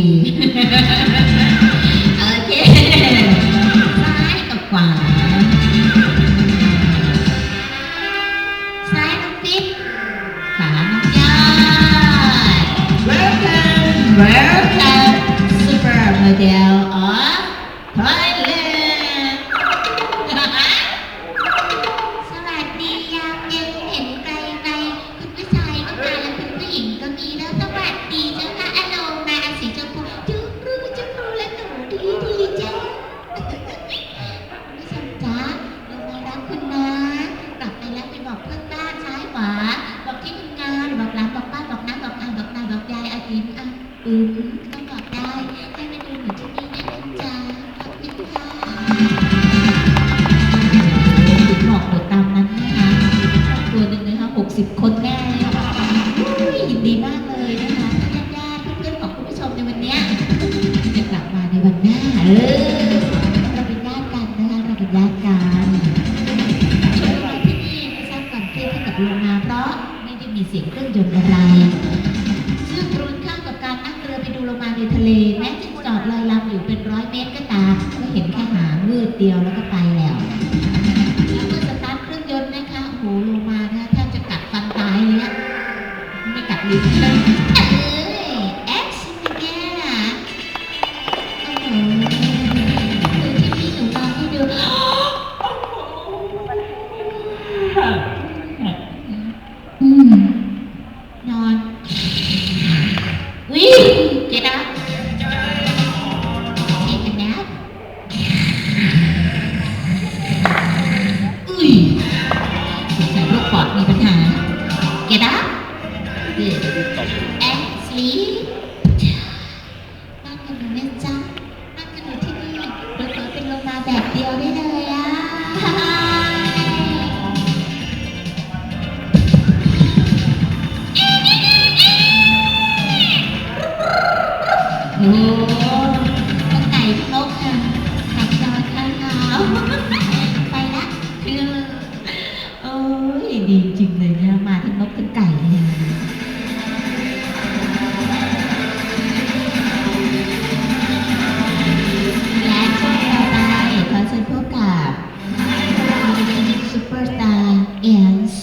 ที โอเค ซ้ายกับขวา ซ้ายน้องปิ๊บขวาน้องยอด Welcome Welcome Super Model of Thailand านซ้ายขวาบอกที่ทำงานบอกร้านบอกบ้านบอกน้าบอกอาบอกนาบอกยายอาทิตย์อะอืมก็บอกได้ให้มาดูหนูที่นี่นะจ้าขอบคุณค่ะถึงบอกหมดตามนั้นนะคะครอบครัวหนึ่งนะคะหกสิบคนแน่เลยค่ะอุ้ยยินดีมากเลยนะคะญาติญาติๆเพื่อนๆของคุณผู้ชมในวันเนี้ยจะกลับมาในวันหน้าเออเราเป็นญาติกันนะคะเราเป็นญาติกันช่วยเราที่นี่ไม่สร้างความเครียดให้กับโรงงานเพราะไมีเสียงเครื่องยนต์อะไรซึ่งตรงข้ามกับการนั่งเรือไปดูโลมาในทะเล แม้จะจอดลอยลำอยู่เป็นร้อยเมตรก็ตามก็เห็นแค่หางมืดเดียวแล้วก็ไปแล้วแล้วเมื่อสตาร์ทเครื่องยนต์นะคะโอ้โหลงมานะแทบจะกัดฟันตายเลยอะไม่กัดลิ้นเลยเอ้ยแอคชั่นเนี่ยโอ้โหคือที่นี่หนูลองให้ดู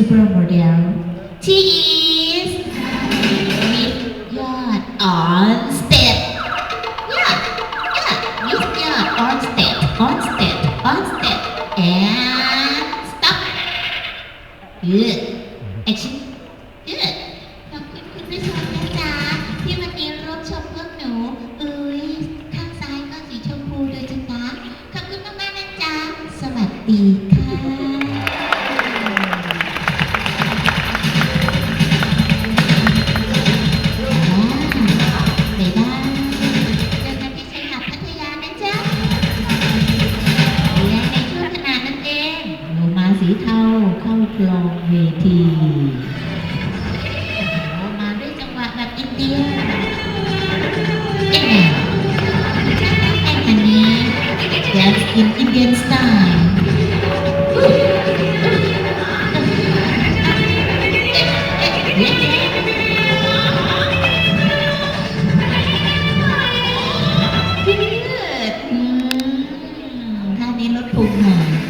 super model she is Miss ยอด on stage yeah yeah Miss ยอด on stage on stage on stage and stop good action good ขอบคุณคุณผู้ชมนะจ๊ะที่วันนี้ร่วมชมพวกหนูเอ้ยข้างซ้ายก็สีชมพูเลยจ้ะนะขอบคุณมากๆนะจ๊ะสวัสดีค่ะ สีเทาเข้ากลองเวทีมาด้วยจังหวะแบบอินเดียอ๊ะแอนอันนี้ Dance in Indian style เอ๊ะเอ๊ะยืดอืมท่านี้ลดพุงหน่อย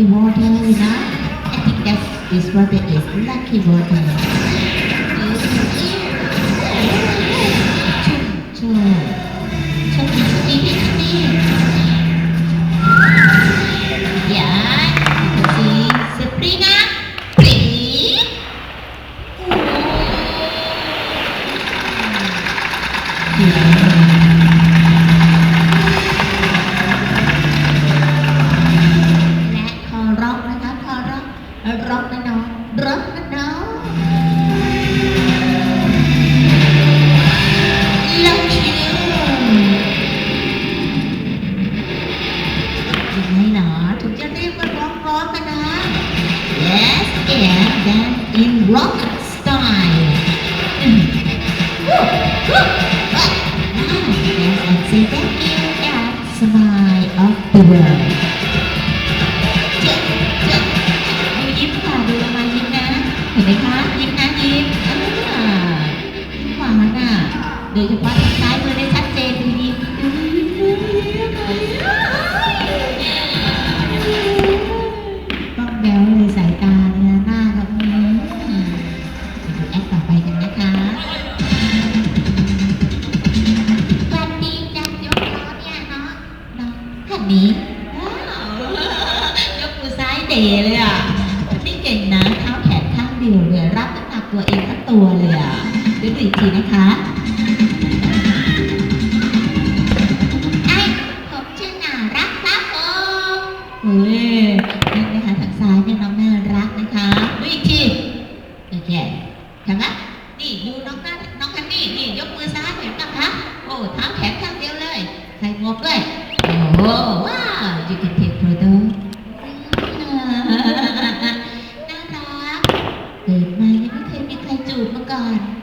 lucky water, you know? I think that's this rabbit is lucky water. Yeah. เดี๋ยวจะพัด ตัวเองทั้งตัวเลยอะด้วยอีกทีนะคะ God.